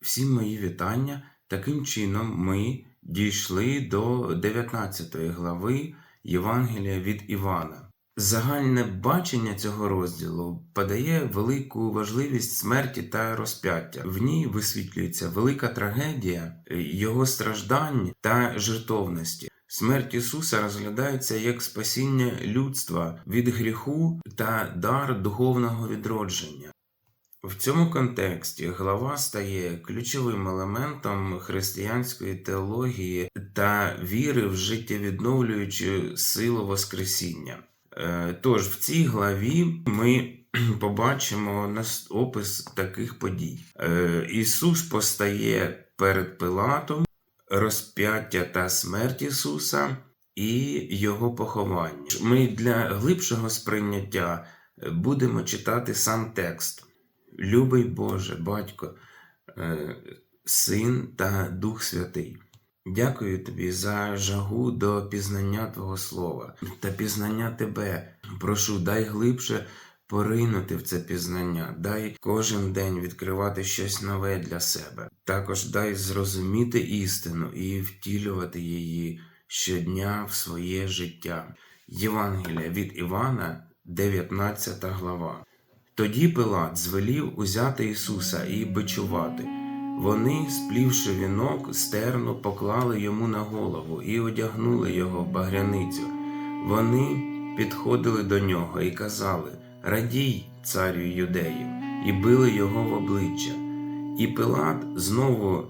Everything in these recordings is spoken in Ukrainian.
Всім мої вітання. Таким чином, ми дійшли до 19 глави Євангелія від Івана. Загальне бачення цього розділу подає велику важливість смерті та розп'яття. В ній висвітлюється велика трагедія його страждань та жертовності. Смерть Ісуса розглядається як спасіння людства від гріху та дар духовного відродження. В цьому контексті глава стає ключовим елементом християнської теології та віри в життєвідновлюючу силу Воскресіння. Е, Тож в цій главі ми побачимо опис таких подій. Е, Ісус постає перед Пилатом, розп'яття та смерть Ісуса і Його поховання. Ми для глибшого сприйняття е, будемо читати сам текст. Любий Боже, Батько, е, Син та Дух Святий. Дякую тобі за жагу до пізнання Твого Слова та пізнання Тебе. Прошу, дай глибше поринути в це пізнання, дай кожен день відкривати щось нове для себе. Також дай зрозуміти істину і втілювати її щодня в своє життя. Євангелія від Івана, 19 глава. Тоді Пилат звелів узяти Ісуса і бичувати. Вони, сплівши вінок, стерну, поклали йому на голову і одягнули його в багряницю. Вони підходили до нього і казали: Радій, царю юдеїв, і били його в обличчя. І Пилат знову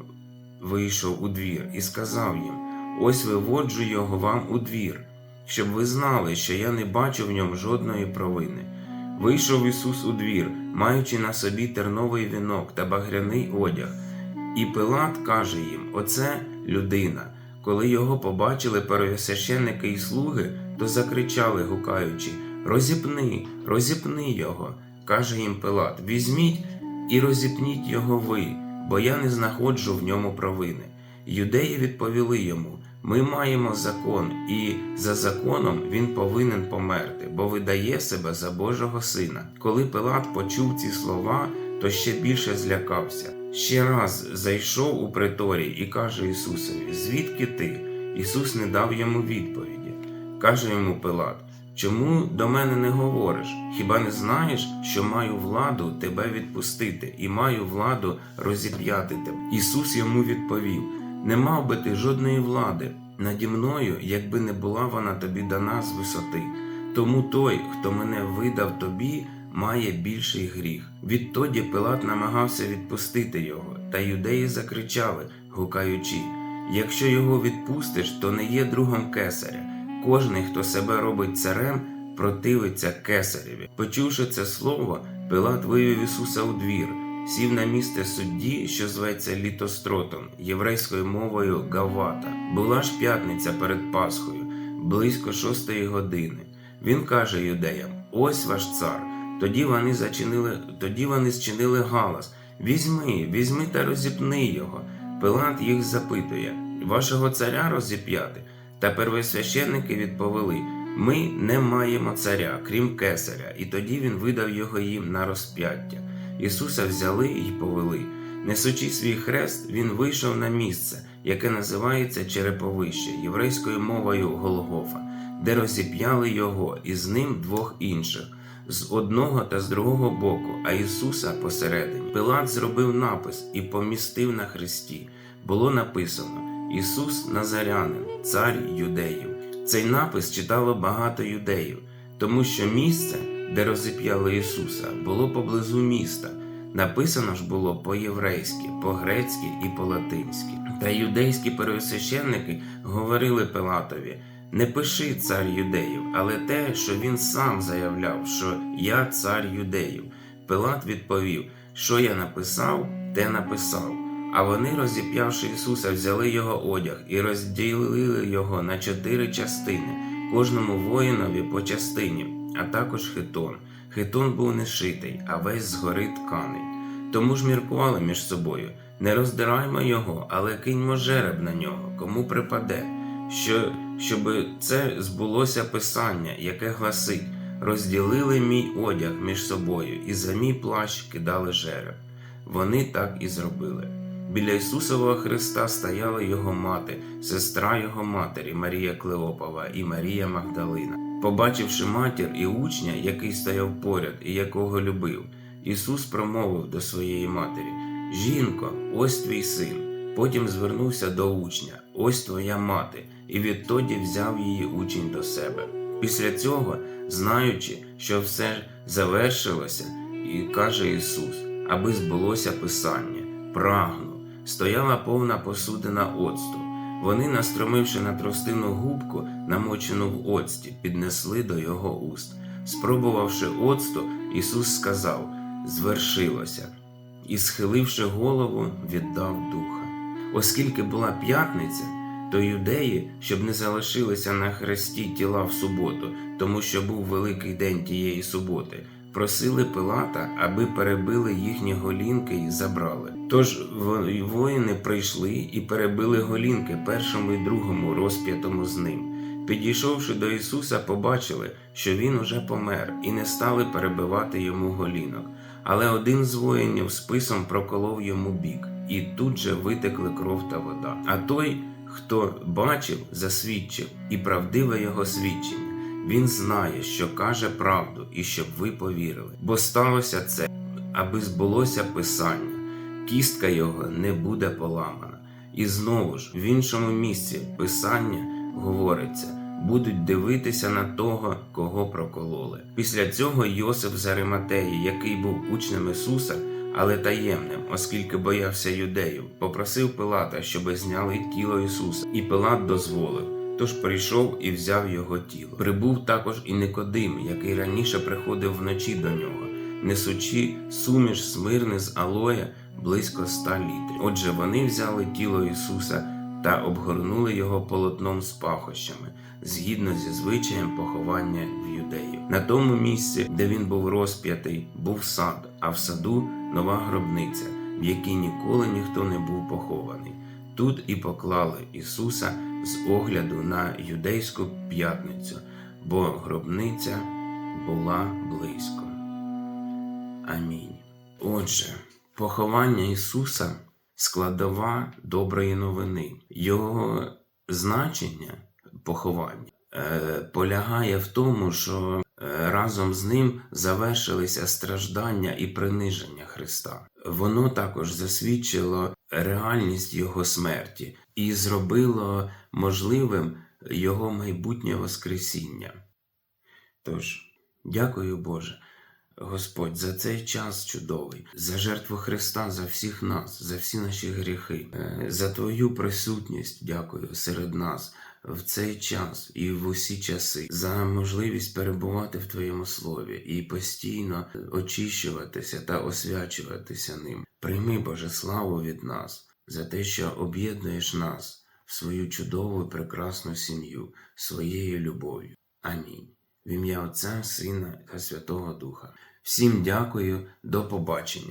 вийшов у двір і сказав їм: Ось виводжу його вам у двір, щоб ви знали, що я не бачу в ньому жодної провини. Вийшов Ісус у двір, маючи на собі терновий вінок та багряний одяг. І Пилат каже їм: Оце людина. Коли його побачили первосвященники і слуги, то закричали, гукаючи: Розіпни, розіпни його. каже їм Пилат: Візьміть і розіпніть його ви, бо я не знаходжу в ньому провини. Юдеї відповіли йому: Ми маємо закон, і за законом він повинен померти, бо видає себе за Божого сина. Коли Пилат почув ці слова, то ще більше злякався. Ще раз зайшов у приторій і каже Ісусові: Звідки ти? Ісус не дав йому відповіді. Каже йому Пилат: Чому до мене не говориш? Хіба не знаєш, що маю владу тебе відпустити і маю владу розіп'яти тебе? Ісус йому відповів: Не мав би ти жодної влади наді мною, якби не була вона тобі дана з висоти. Тому той, хто мене видав тобі, має більший гріх. Відтоді Пилат намагався відпустити його, та юдеї закричали, гукаючи: Якщо його відпустиш, то не є другом кесаря. Кожний, хто себе робить царем, противиться кесареві. Почувши це слово, Пилат вивів Ісуса у двір, сів на місце судді, що зветься літостротом, єврейською мовою Гавата. Була ж п'ятниця перед Пасхою, близько шостої години. Він каже юдеям: Ось ваш цар. Тоді вони зачинили, тоді вони зчинили галас: Візьми, візьми та розіпни його. Пилат їх запитує: Вашого царя розіп'яти? Та первосвященники відповіли: Ми не маємо царя, крім кесаря, і тоді він видав його їм на розп'яття. Ісуса взяли і повели. Несучи свій хрест, він вийшов на місце, яке називається Череповище, єврейською мовою Голгофа, де розіп'яли його і з ним двох інших з одного та з другого боку, а Ісуса посередині. Пилат зробив напис і помістив на хресті. Було написано: Ісус Назарянин, цар юдеїв. Цей напис читало багато юдеїв, тому що місце, де розіп'яли Ісуса, було поблизу міста. Написано ж було по-єврейськи, по-грецьки і по-латинськи. Та юдейські первосвященники говорили Пилатові: не пиши цар юдеїв, але те, що він сам заявляв, що я цар юдеїв. Пилат відповів, що я написав, те написав. А вони, розіп'явши Ісуса, взяли його одяг і розділили його на чотири частини, кожному воїнові по частині, а також хитон. Хитон був не шитий, а весь згори тканий. Тому ж міркували між собою: не роздираймо його, але киньмо жереб на нього, кому припаде, що, щоб це збулося писання, яке гласить: розділили мій одяг між собою, і за мій плащ кидали жереб. Вони так і зробили. Біля Ісусового Христа стояла його мати, сестра його матері Марія Клеопова і Марія Магдалина. Побачивши матір і учня, який стояв поряд і якого любив, Ісус промовив до своєї матері: Жінко, ось твій син. Потім звернувся до учня: Ось твоя мати, і відтоді взяв її учень до себе. Після цього, знаючи, що все завершилося, і каже Ісус, аби збулося Писання, прагну, стояла повна посудина оцту. Вони, настромивши на тростину губку, намочену в оцті, піднесли до його уст. Спробувавши оцту, Ісус сказав: Звершилося, і, схиливши голову, віддав духа. Оскільки була п'ятниця, то юдеї, щоб не залишилися на хресті тіла в суботу, тому що був великий день тієї суботи, просили Пилата, аби перебили їхні голінки і забрали. Тож воїни прийшли і перебили голінки першому і другому розп'ятому з ним. Підійшовши до Ісуса, побачили, що він уже помер, і не стали перебивати йому голінок. Але один з воїнів списом проколов йому бік, і тут же витекли кров та вода. А той, хто бачив, засвідчив, і правдиве його свідчення. Він знає, що каже правду, і щоб ви повірили. Бо сталося це, аби збулося Писання, кістка його не буде поламана. І знову ж в іншому місці Писання говориться. Будуть дивитися на того, кого прокололи. Після цього Йосиф з Ариматеї, який був учнем Ісуса, але таємним, оскільки боявся юдеїв, попросив Пилата, щоби зняли тіло Ісуса, і Пилат дозволив. Тож прийшов і взяв його тіло. Прибув також і Никодим, який раніше приходив вночі до нього, несучи суміш смирни з алоя близько ста літрів. Отже, вони взяли тіло Ісуса та обгорнули його полотном з пахощами, згідно зі звичаєм поховання в юдеїв. На тому місці, де він був розп'ятий, був сад, а в саду нова гробниця, в якій ніколи ніхто не був похований. Тут і поклали Ісуса з огляду на юдейську п'ятницю, бо гробниця була близько. Амінь. Отже, поховання Ісуса складова доброї новини. Його значення поховання е, полягає в тому, що е, разом з ним завершилися страждання і приниження Христа. Воно також засвідчило реальність Його смерті і зробило можливим Його майбутнє Воскресіння. Тож, дякую Боже. Господь, за цей час чудовий, за жертву Христа, за всіх нас, за всі наші гріхи, Е, за Твою присутність, дякую серед нас в цей час і в усі часи, за можливість перебувати в Твоєму слові і постійно очищуватися та освячуватися ним. Прийми, Боже, славу від нас за те, що об'єднуєш нас свою чудову і прекрасну сім'ю своєю любов'ю. Амінь. В ім'я Отця, Сина та Святого Духа. Всім дякую, до побачення.